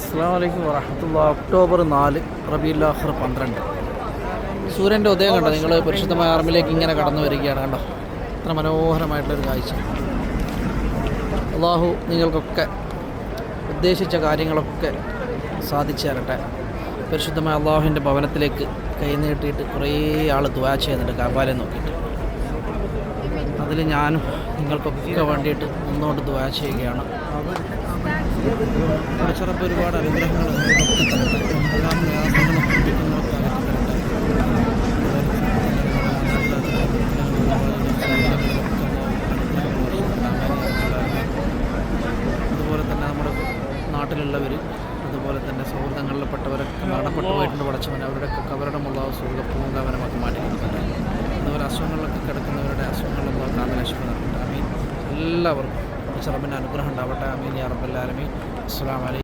അസ്സാം വലൈക്കും വറഹമത്തുള്ള ഒക്ടോബർ നാല് റബിയുല്ലാഹർ പന്ത്രണ്ട്. സൂര്യന്റെ ഉദയം കണ്ടോ? നിങ്ങൾ പരിശുദ്ധമായ ആർമിലേക്ക് ഇങ്ങനെ കടന്നു വരികയാണ് കണ്ടോ? അത്ര മനോഹരമായിട്ടുള്ളൊരു കാഴ്ച. അള്ളാഹു നിങ്ങൾക്കൊക്കെ ഉദ്ദേശിച്ച കാര്യങ്ങളൊക്കെ സാധിച്ചു തരട്ടെ. പരിശുദ്ധമായ അള്ളാഹുവിന്റെ ഭവനത്തിലേക്ക് കൈ നീട്ടിയിട്ട് കുറേ ആൾ ദ്വാ ചെയ്യുന്നുണ്ട് കാബാലെ നോക്കിയിട്ട്. അതിൽ ഞാനും നിങ്ങൾക്കൊക്കെ വേണ്ടിയിട്ട് ഒന്നുകൊണ്ട് ദ്വാ ചെയ്യുകയാണ്. പടച്ചുറപ്പ് ഒരുപാട് അനുഗ്രഹങ്ങൾ. എല്ലാ അതുപോലെ തന്നെ നമ്മുടെ നാട്ടിലുള്ളവർ അതുപോലെ തന്നെ സൗഹൃദങ്ങളിൽപ്പെട്ടവരൊക്കെ മരണപ്പെട്ടു പോയിട്ടുണ്ട് പടച്ചവൻ അവരുടെയൊക്കെ കവരണമുള്ള സുഖപൂങ്കാവനമാക്കി മാറ്റി കൊടുക്കുന്നുണ്ട് അതുപോലെ അസുഖങ്ങളിലൊക്കെ കിടക്കുന്നവരുടെ നടക്കട്ടെ അമീൻ എല്ലാവർക്കും ചെറുപ്പിന്റെ അനുഗ്രഹം ഉണ്ടാവട്ടെ. അമീൻ യാ അസ്സാം വലൈക്കും